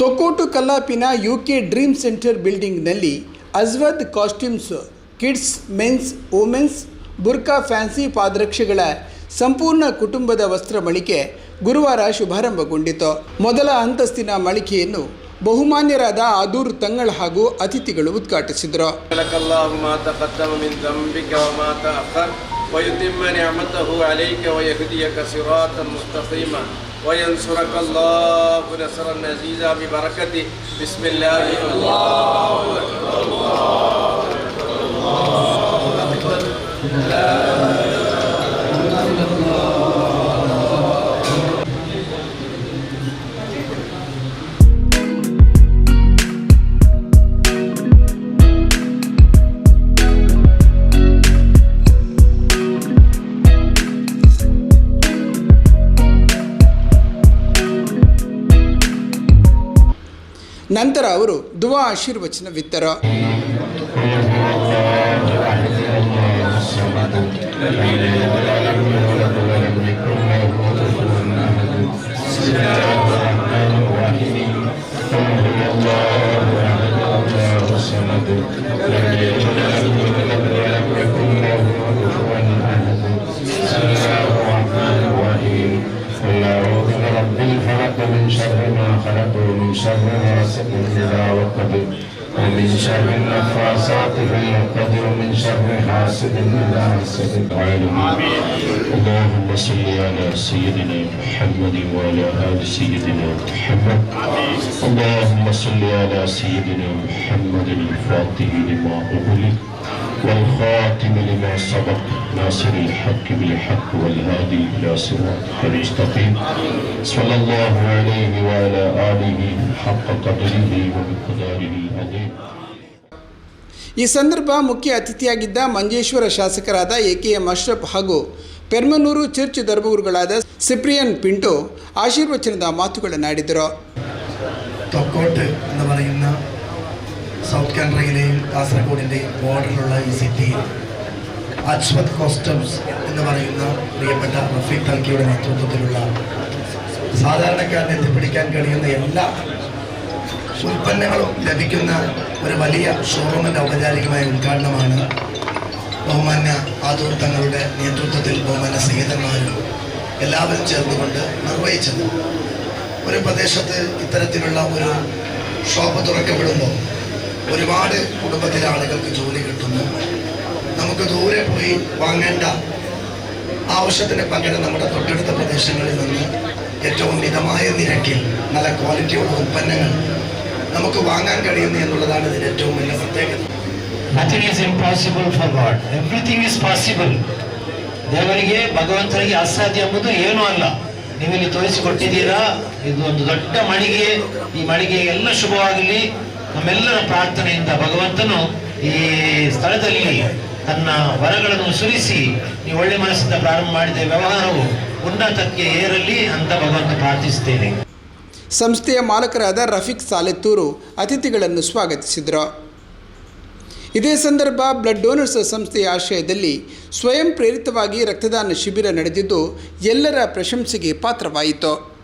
ತೊಕ್ಕೋಟು ಕಲ್ಲಾಪಿನ U K dream centre ಬಿಲ್ಡಿಂಗ್ನಲ್ಲಿ Ajwad costumes, kids, mens, womens ಬುರ್ಕಾ fancy ಪಾದರಕ್ಷೆಗಳ ಸಂಪೂರ್ಣ ಕುಟುಂಬದ ವಸ್ತ್ರ ಮಳಿಕೆ ಗುರುವಾರ ಶುಭಾರಂಭಗೊಂಡಿತು. ಮೊದಲ ಅಂತಸ್ತಿನ ಮಳಿಕೆಯನ್ನು ಬಹುಮಾನ್ಯರಾದ ಆದೂರ್ ತಂಗಳ ಹಾಗೂ ಅತಿಥಿಗಳು ಉದ್ಘಾಟಿಸಿದರು. وينصرك الله نصرا عزيزا ببركته. بسم الله الله أكبر الله أكبر الله ನಂತರ ಅವರು ದುವಾ ಆಶೀರ್ವಚನವಿತ್ತರು خلق ومن شر غاسق إذا وقب ومن شر النفاثات في العقد ومن شر حاسد إذا حسد آمين اللهم صل على سيدنا محمد وعلى آل سيدنا محمد. اللهم صل على سيدنا محمد الفاتح لما أغلق. والخاتم لما سبق ناصر الحق بالحق والهادي الى صراط المستقيم صلى الله عليه وعلى آله حق قدره وبقدره العظيم ಈ ಸಂದರ್ಭ ಮುಖ್ಯ ಅತಿಥಿಯಾಗಿದ್ದ ಮಂಜೇಶ್ವರ ಶಾಸಕರಾದ ಎ ಕೆ ಎಂ ಅಶ್ರಫ್ ಹಾಗೂ ಪೆರ್ಮನೂರು ಚರ್ಚ್ ಧರ್ಮಗುರುಗಳಾದ ಸಿಪ್ರಿಯನ್ ಪಿಂಟೋ ಆಶೀರ್ವಚನದ ಮಾತುಗಳನ್ನು ಆಡಿದರು സൗത്ത് കാനറയിലെയും കാസർഗോഡിന്റെയും ബോർഡറിലുള്ള ഈ സിറ്റിയിൽ അജ്മത് കോസ്റ്റംസ് എന്ന് പറയുന്ന പ്രിയപ്പെട്ട റഫീഖ് തൽക്കിയുടെ നേതൃത്വത്തിലുള്ള സാധാരണക്കാരനെ എത്തിപ്പിടിക്കാൻ കഴിയുന്ന എല്ലാ ഉൽപ്പന്നങ്ങളും ലഭിക്കുന്ന ഒരു വലിയ ഷോറൂമിന്റെ ഔപചാരികമായ ഉദ്ഘാടനമാണ് ബഹുമാന്യ ആദൂർ തങ്ങളുടെ നേതൃത്വത്തിൽ ബഹുമാന്യ സഹിതന്മാരും എല്ലാവരും ചേർന്നുകൊണ്ട് നിർവഹിച്ചത്. ഒരു പ്രദേശത്ത് ഇത്തരത്തിലുള്ള ഒരു ഷോപ്പ് തുറക്കപ്പെടുമ്പോൾ ഒരുപാട് കുടുംബത്തിലെ ആളുകൾക്ക് ജോലി കിട്ടുന്നു നമുക്ക് ദൂരെ പോയി വാങ്ങേണ്ട ആവശ്യത്തിന് പകരം നമ്മുടെ തൊട്ടടുത്ത പ്രദേശങ്ങളിൽ നിന്ന് ഏറ്റവും മിതമായ നിരക്കിൽ നല്ല ക്വാളിറ്റിയുള്ള ഉൽപ്പന്നങ്ങൾ നമുക്ക് വാങ്ങാൻ കഴിയുന്നു എന്നുള്ളതാണ് ഇതിൻ്റെ ഏറ്റവും വലിയ പ്രത്യേകത nothing is impossible for God everything is possible ದೇವರಿಗೆ ಭಗವಂತನಿಗೆ ಅಸಾಧ್ಯ ಎಂಬುದು ಏನೂ ಅಲ್ಲ ನೀವಿಲ್ಲಿ ತೋರಿಸಿಕೊಟ್ಟಿದ್ದೀರಾ ಇದು ಒಂದು ದೊಡ್ಡ ಮಳಿಗೆ ಈ ಮಳಿಗೆ ಎಲ್ಲ ಶುಭವಾಗಲಿ ನಮ್ಮೆಲ್ಲರ ಪ್ರಾರ್ಥನೆಯಿಂದ ಭಗವಂತನು ಈ ಸ್ಥಳದಲ್ಲಿ ತನ್ನ ವರಗಳನ್ನು ಸುರಿಸಿ, ನೀವು ಒಳ್ಳೆ ಮನಸ್ಸಿಂದ ಪ್ರಾರಂಭ ಮಾಡಿದ ವ್ಯವಹಾರವು ಉನ್ನತಕ್ಕೆ ಏರಲಿ ಅಂತ ಭಗವಂತ ಪ್ರಾರ್ಥಿಸುತ್ತೇನೆ. ಸಂಸ್ಥೆಯ ಮಾಲಕರಾದ ರಫೀಕ್ ಸಾಲೆತ್ತೂರು ಅತಿಥಿಗಳನ್ನು ಸ್ವಾಗತಿಸಿದರು. ಇದೇ ಸಂದರ್ಭ ಬ್ಲಡ್ ಡೋನರ್ಸ್ ಸಂಸ್ಥೆಯ ಆಶ್ರಯದಲ್ಲಿ ಸ್ವಯಂ ಪ್ರೇರಿತವಾಗಿ ರಕ್ತದಾನ ಶಿಬಿರ ನಡೆದಿದ್ದು ಎಲ್ಲರ ಪ್ರಶಂಸೆಗೆ ಪಾತ್ರವಾಯಿತು.